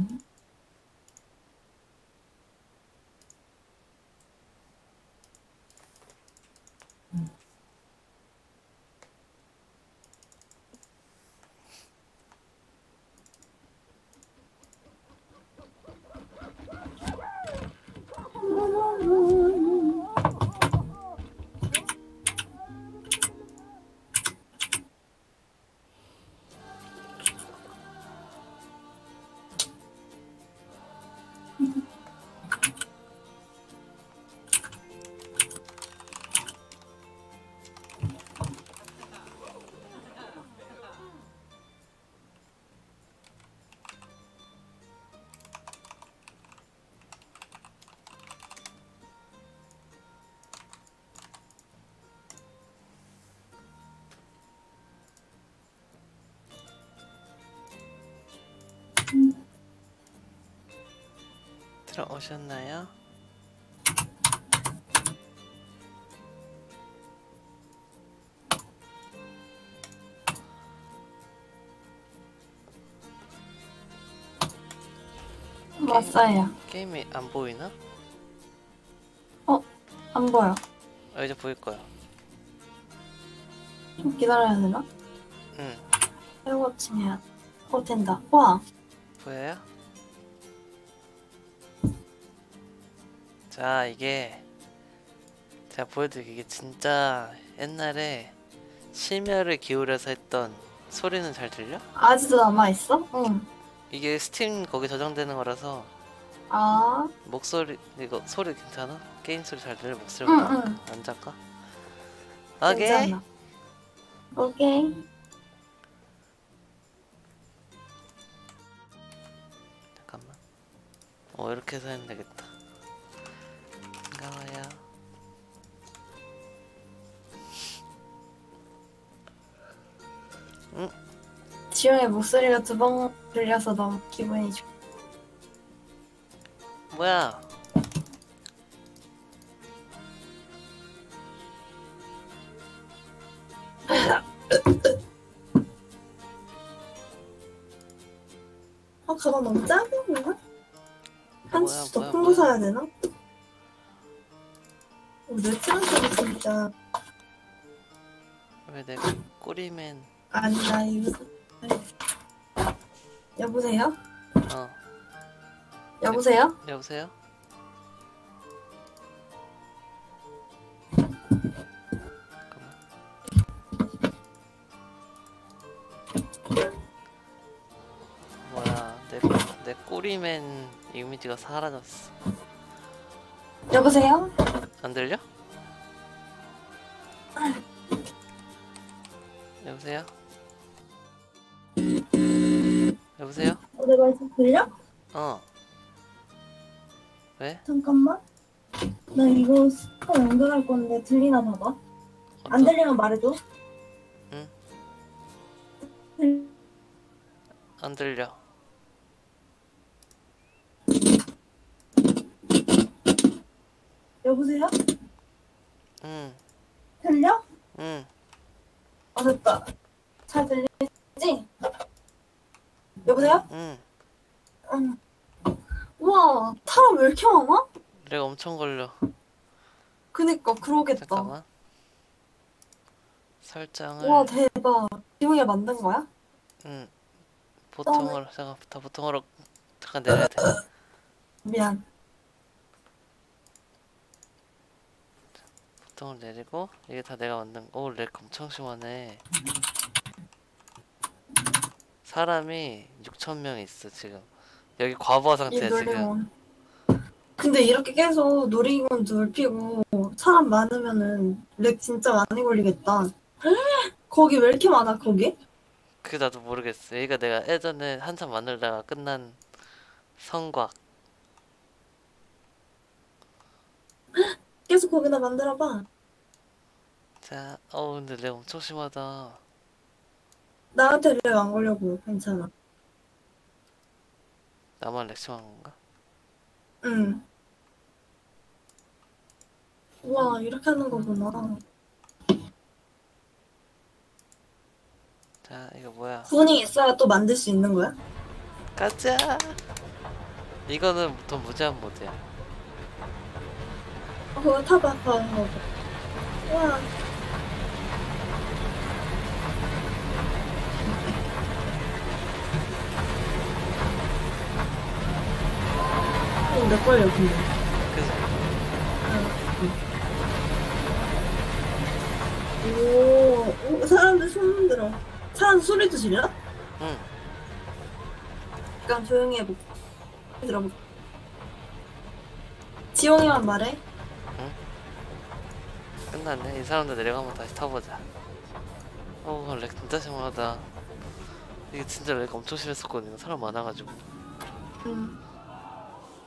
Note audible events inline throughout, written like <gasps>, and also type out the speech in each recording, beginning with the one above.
Mm-hmm. 들어오셨나요? 왔어요. 게임이 안 보이나? 안 보여. 어, 이제 보일 거야. 좀 기다려야 되나? 응, 해워칭 해야 돼. 어, 된다. 와, 보여요? 자, 이게 제가 보여드릴게요. 이게 진짜 옛날에 심혈을 기울여서 했던 소리는 잘 들려? 아직도 남아있어? 응. 이게 스팀 거기 저장되는 거라서 아, 목소리 이거 소리 괜찮아? 게임 소리 잘 들려? 목소리 응, 안, 응. 안 작가? 오케이 괜찮아. 오케이. 잠깐만 어 이렇게 해서 하면 되겠다 반가워요 지용의 목소리가 두 번 들려서 너무 기분이 좋. 뭐야 아, 가방 너무 작은 건가? 한 뭐야, 치수 더 뭐야, 큰 거. 사야 되나? 진짜. 왜내 꼬리맨 아니, 나 이거. 여보세요? 어 여보세요? 여보세요? 잠깐만 뭐야 내, 내 꼬리맨 이미지가 사라졌어 여보세요? 안 들려? 여보세요? 여보세요? 어, 내가 이제 들려? 어 왜? 잠깐만. 나 이거 스피커 연결할 건데 들리나 봐봐. 안 들리면 말해줘. 응. 들- 안 들려 여보세요? 응 들려? 응. 어 됐다. 잘 들리지? 여보세요? 응. 응. 우와 타라 왜 이렇게 많아? 내가 엄청 걸려. 그니까 그러겠다. 잠깐만. 설정을. 우와 대박. 지웅이가 만든 거야? 응. 보통으로 잠깐 다 보통으로 잠깐 내려야 돼. 미안. 보통으로 내리고 이게 다 내가 만든. 거. 오, 렉 엄청 심하네. 사람이 6천 명 있어 지금. 여기 과부하 이 상태야 지금. 근데 이렇게 계속 놀이공원 넓히고 사람 많으면은 렉 진짜 많이 걸리겠다. <gasps> 거기 왜 이렇게 많아 거기? 그 나도 모르겠어. 여기가 내가 예전에 한참 만들다가 끝난 성곽. 계속 거기다 만들어봐. 자, 어 근데 렉 엄청 심하다. 나한테 렉 안 걸려고 괜찮아. 나만 렉 심한 건가? 응. 우와 이렇게 하는 거구나. 자, 이거 뭐야? 분이 있어야 또 만들 수 있는 거야? 가자. 이거는 더 무제한 모드야. 어, 타봐, 봐봐, 봐 봐. 와. 어, 내 걸려, 근데. 그지? 오, 오, 사람들 손 들어. 사람들 소리도 질러? 응. 약간 조용히 해볼게. 들어볼게. 지용이만 말해. 끝났네. 이 사람들 내려가면 다시 타보자. 어, 렉 진짜 심하다. 이게 진짜 렉 엄청 심했었거든요. 사람 많아가지고. 응.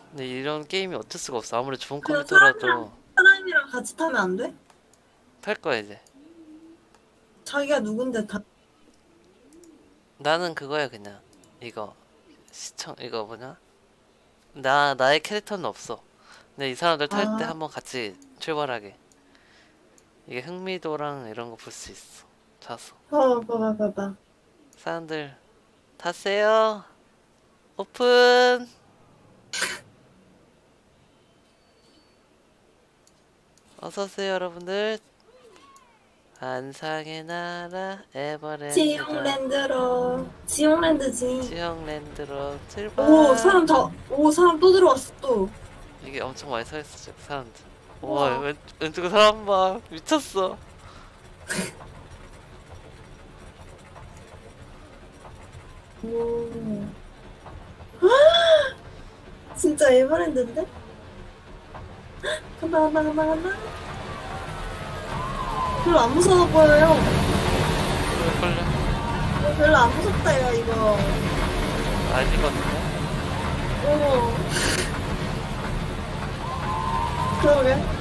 근데 이런 게임이 어쩔 수가 없어. 아무리 좋은 컴퓨터라도 사람이랑 같이 타면 안 돼? 탈 거야 이제. 자기가 누군데 타. 나는 그거야 그냥. 이거 시청 이거 뭐냐? 나 나의 캐릭터는 없어. 근데 이 사람들 탈때 아. 한번 같이 출발하게. 이게 흥미도랑 이런 거 볼 수 있어. 자서. 어, 봐봐, 봐봐. 사람들 타세요. 오픈. 어서 오세요 여러분들. 안상의 나라 에버랜드. 지용랜드로. 지용랜드지. 지형랜드로 출발. 오, 사람 다, 오, 사람 또 들어왔어, 또. 이게 엄청 많이 서 있어 지금 사람들. 와 왼, 왼쪽 사람 봐 미쳤어. 오. <gasps> 진짜 에버랜드인데? 간다, 간다, 간다, 간다. 별로 안 무서워 보여요. 왜 걸려? 어, 별로 안 무섭다 요, 이거. 아니거든요. 오. 그러게.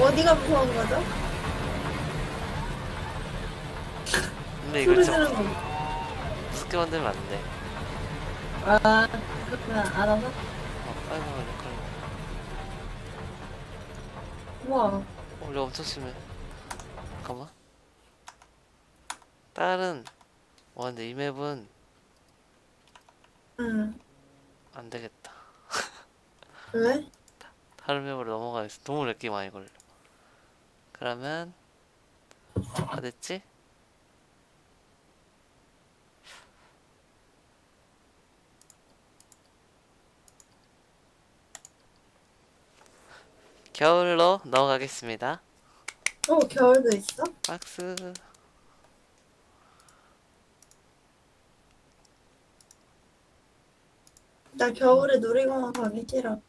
어디가 무서운 거죠? 근데 소리 좀 지르는 거. 무섭게 만들면 안 돼. 아, 그렇구나. 알아서? 어, 빨리 빨리 걸려. 우와. 원래 엄청 심해. 잠깐만. 다른 와 근데 이 맵은 응. 안 되겠다. <laughs> 왜? 다른 맵으로 넘어가야겠어. 너무 렉기 많이 걸려. 그러면 아 됐지? 겨울로 넘어가겠습니다. 어, 겨울도 있어? 박스. 나 겨울에 놀이공원 가기 싫어.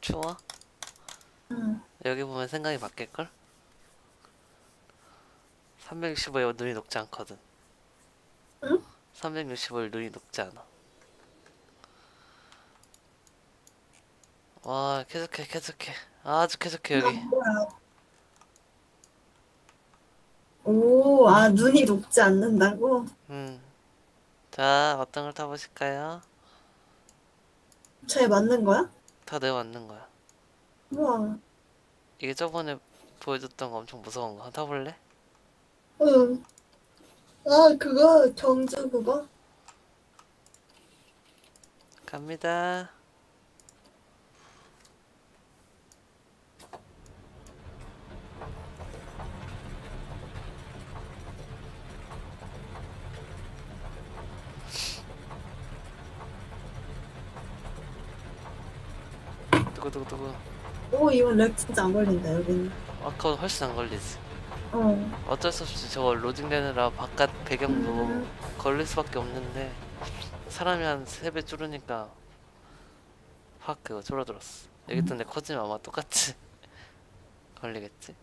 추워? 응. 여기 보면 생각이 바뀔걸? 365일 눈이 녹지 않거든. 응? 365일 눈이 녹지 않아. 와, 계속해, 계속해. 아주 계속해, 여기. 아. 오, 아, 눈이 녹지 않는다고? 음. 자, 어떤 걸 타보실까요? 쟤 맞는 거야? 다 내가 맞는 거야. 우와. 이게 저번에 보여줬던 거 엄청 무서운 거. 타볼래? 응. 아, 그거, 경주 그거? 갑니다. 두구두구두구. 오, 이건 렉 진짜 안 걸린다, 여기는. 아까보다 훨씬 안 걸리지. 어. 어쩔 수 없이 저거 로딩되느라 바깥 배경도 음. 걸릴 수밖에 없는데 사람이 한 3배 줄으니까 확 그거 줄어들었어 여기 있던 데 커지면 아마 똑같이 <laughs> 걸리겠지?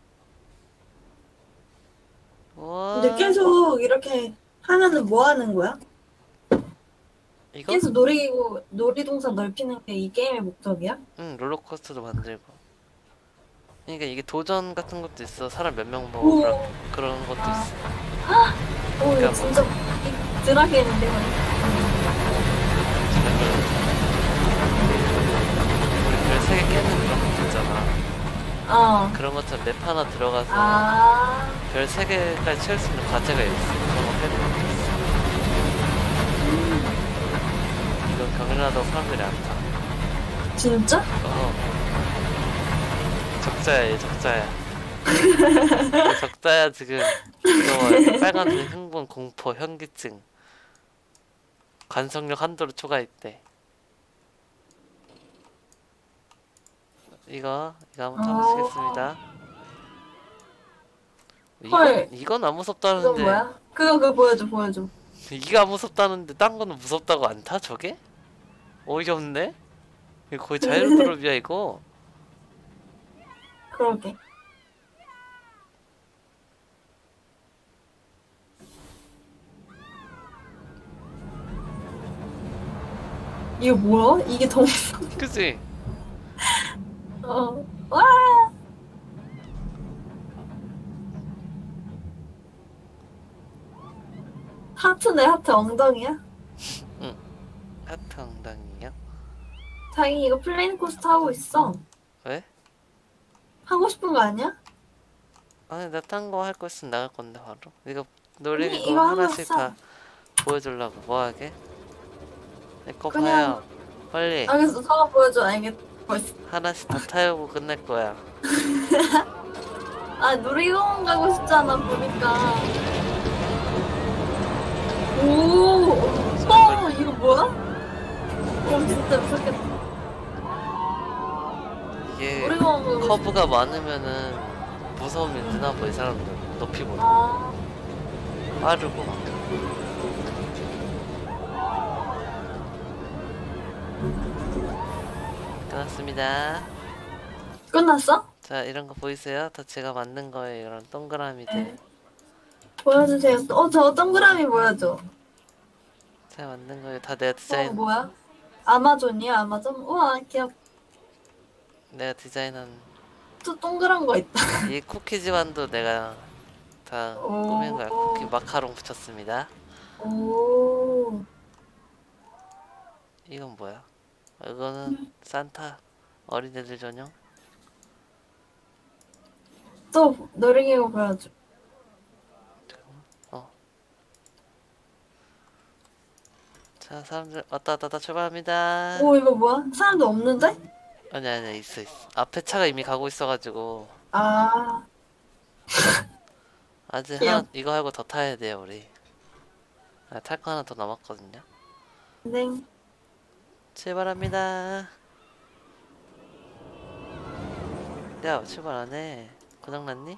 우와 근데 계속 이렇게 하면은 뭐 하는 거야? 이거? 계속 놀이기구, 놀이동산 넓히는 게 이 게임의 목적이야? 응 롤러코스터도 만들고 그러니까 이게 도전 같은 것도 있어 사람 몇명 보고 오, 그런, 그런 것도 아. 있어 오, 이거 그러니까 진짜 이- 드라게인데. 우리 별 3개 깨는 그런 것도 있잖아 어. 그런 것처럼 맵 하나 들어가서 아. 별 3개까지 채울 수 있는 과제가 있어. 그런 거 것도 있어. 경연하다고 사람들이 안 타. 진짜? 어. 적자야, 얘 적자야. 얘 적자야, 지금. 이거 빨간색 흥분, 공포, 현기증. 관성력 한도를 초과했대. 이거, 이거 한번 어. 타보시겠습니다. 헐. 이건, 이건 안 무섭다는데. 뭐야? 그거 그거 보여줘 보여줘. 이게 안 무섭다는데, 딴 거는 무섭다고 안 타, 저게? 어이없네? 이거 거의 자유드롭이야, <laughs> 이거. 그러게. 이게 뭐야? 이게 더 무서워. <laughs> 그치? 어. 와! 하트네 하트 엉덩이야? 하트 엉덩이요? 자기 이거 플레인 코스트 하고 있어. 왜? 하고 싶은 거 아니야? 아니 나 딴 거 할 거 있으면 나갈 건데 바로 이거 놀이기구 이거 하나 하나씩 써. 다 보여주려고 뭐하게? 내거 그냥- 봐요 빨리 알겠어. 상황 보여줘. 알겠어. 하나씩 다 타요고 끝낼 거야 <laughs> 아 놀이공원 가고 싶잖아 보니까. 오. 어 이거 뭐야? 어 진짜 무섭겠다. 이게 놀이공원 가고 싶. 커브가 많으면은 무서움이 드나 봐이 사람들 높이보다 아. 빠르고 막 끝났습니다 끝났어? 자 이런 거 보이세요? 다 제가 만든 거예요 이런 동그라미들 네. 보여주세요. 어, 저 동그라미 보여줘. 제가 만든 거예요 다 내가 어, 디자인 뭐야? 아마존이야, 아마존? 우와, 귀엽. 내가 디자인한 또 동그란 거 있다. 이 쿠키즈만도 내가 다 오. 꾸민 거야. 쿠키 마카롱 붙였습니다. 오. 이건 뭐야? 이거는 산타 어린애들 전용. 또 놀이기구 보여줘. 어. 자 사람들 왔다 왔다 왔다 출발합니다. 오, 이거 뭐야? 사람도 없는데? 아니 아니 있어 있어. 앞에 차가 이미 가고 있어가지고 아, <laughs> 아직. 하나 이거 하고 더 타야 돼요 우리. 아, 탈 거 하나 더 남았거든요. 네. 출발합니다. 야 출발 안 해. 고장났니?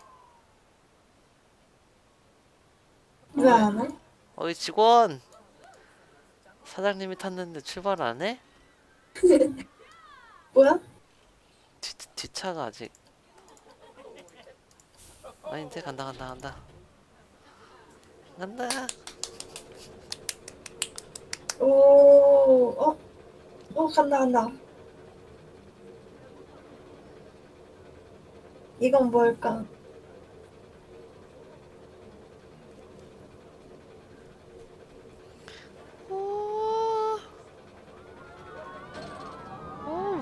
왜 안 해? 어이 직원 사장님이 탔는데 출발 안 해? <laughs> 뭐야? 뒤, 뒷차가 아직 아닌데 간다 간다 간다 간다 오, 어? 어, 간다, 간다. 이건 뭘까?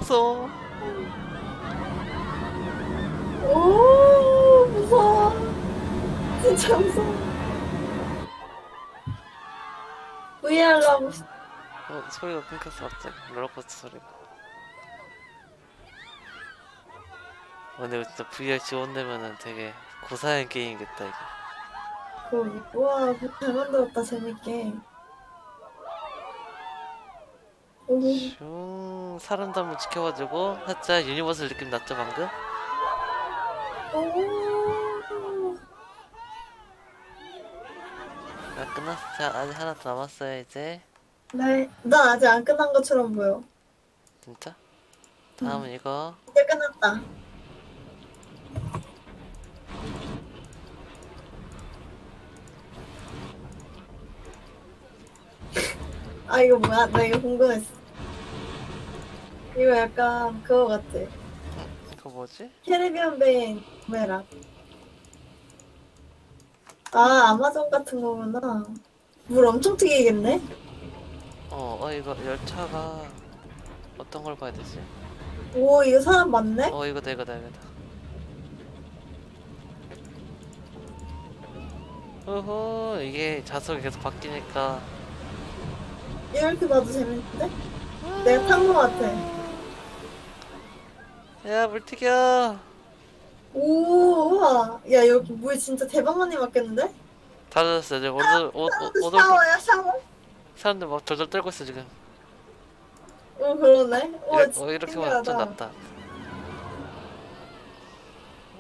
무서워. 오, 무서워. 진짜 무서워. 싶 어, 소리가 끊겼어 갑자기 롤러코스터 소리가 어, 근데 진짜 VR 지원되면은 되게 고사양 게임이겠다 이거. 그, 우와, 잘 만들었다, 재밌게. 오, 슝 사람도 한번 지켜봐주고 살짝 유니버설 느낌 났죠 방금? 오. 아 끝났어 자 아직 하나 더 남았어요 이제 네, 난 아직 안 끝난 것처럼 보여. 진짜? 다음은 이거 이제 끝났다. 아, 이거 뭐야? 나 이거 궁금했어. 이거 약간 그거 같아. 이거 뭐지? 캐리비안 베인 메라. 아, 아마존 같은 거구나. 물 엄청 튀기겠네? 어, 어 이거 열차가 어떤 걸 봐야 되지? 오, 이거 사람 많네? 어 이거다 이거다 이거다 어허 이게 좌석이 계속 바뀌니까 이렇게 봐도 재밌는데? 내가 탄 거 같아. 야 물튀겨 오, 우와. 야, 여기 물 진짜 대박 많이 맞겠는데? 다 젖었어 이제 오돌 오- 오- 오돌 샤워야, 샤워? 사람들 막 절절 떨고 있어 지금 어, 그러네. 와, 이렇게, 진짜 어, 이렇게 보면 좀 신기하다. 낫다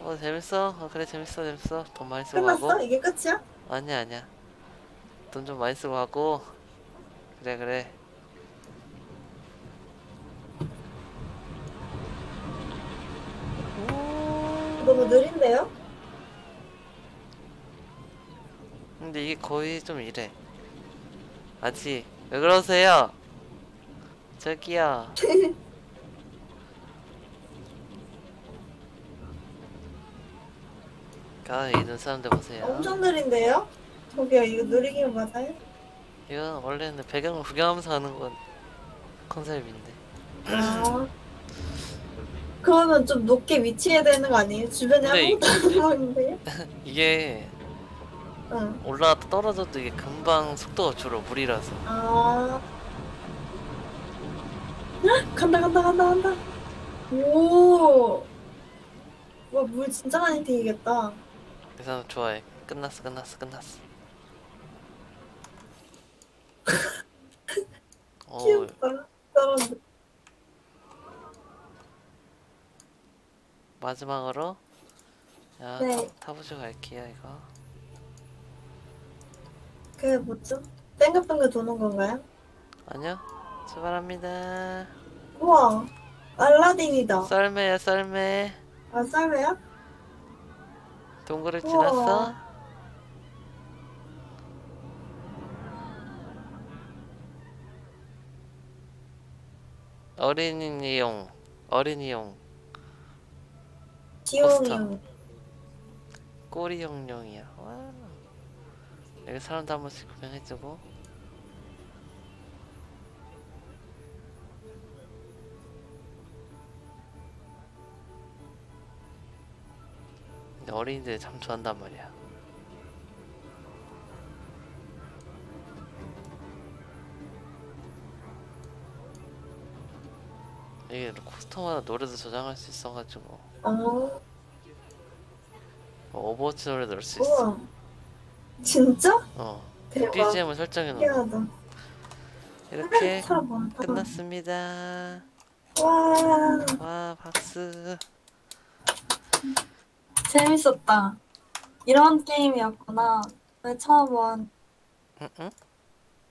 어 재밌어? 어 그래 재밌어 재밌어 돈 많이 쓰고 끝났어? 가고 이게 끝이야? 아니야 아니야 돈 좀 많이 쓰고 가고 그래 그래 너무 느린데요? 근데 이게 거의 좀 이래 아직 왜 그러세요? 저기요 <laughs> 아 이런 사람들 보세요 엄청 느린데요? 저기요, 이거 느리기는 맞아요? 이건 원래는 배경을 구경하면서 하는 건 컨셉인데 아. 그러면 좀 높게 위치해야 되는 거 아니에요? 주변에 근데 아무것도 안 보이는데요? <laughs> 이게 응. 올라갔다 떨어져도 이게 금방 속도가 줄어 물이라서 아. 헉, <gasps> 간다, 간다, 간다, 간다. 오. 와, 물 진짜 많이 튀기겠다. 그 사람 좋아해 끝났어 끝났어 끝났어 <laughs> 어 귀엽다. 사람들. 마지막으로 야 네. 타, 타보죠 갈게요 이거 그게 뭐죠? 땡글땡글 도는 건가요? 아니요 출발합니다 우와. 알라딘이다. 썰매야 썰매 아, 쌀매야? 동굴을 우와. 지났어 어린이용 어린이용 지용이요. 꼬리용용이야. 와. 여기 사람도 한 번씩 구경해주고. 근데 어린이들 참 좋아한단 말이야 이게 코스터마다 노래도 저장할 수 있어가지고 어, 뭐 오버워치 노래 넣을 수 있어 우와. 진짜? 어 대박. BGM을 설정해 놓은 신기하다. 이렇게 <laughs> 사람 많다. 끝났습니다 와, 와 박수 재밌었다. 이런 게임이었구나. 왜 처음 본. 응? 응?